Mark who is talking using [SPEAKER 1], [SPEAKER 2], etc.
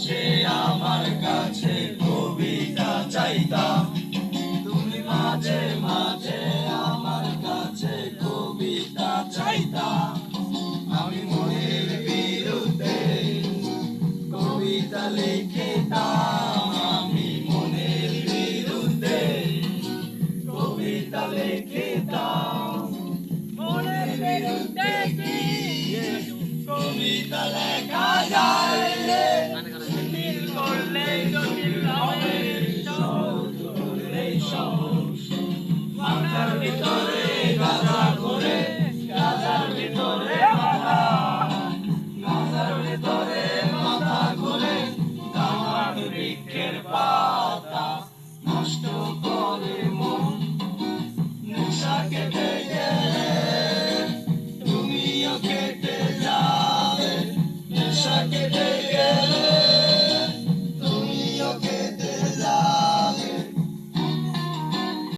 [SPEAKER 1] কাছে, আমার কাছে কবিতা চাইতাম তুমি মাঝে মাঝে আমার কাছে কবিতা চাইতাম আমি মনের বিরুদ্ধে কবিতা লিখিতাম। আমি মনের বিরুদ্ধে কবিতা লিখিতাম।
[SPEAKER 2] মনের বিরুদ্ধে
[SPEAKER 1] কবিতা লেখা Nunca que te llegué, tú mío que te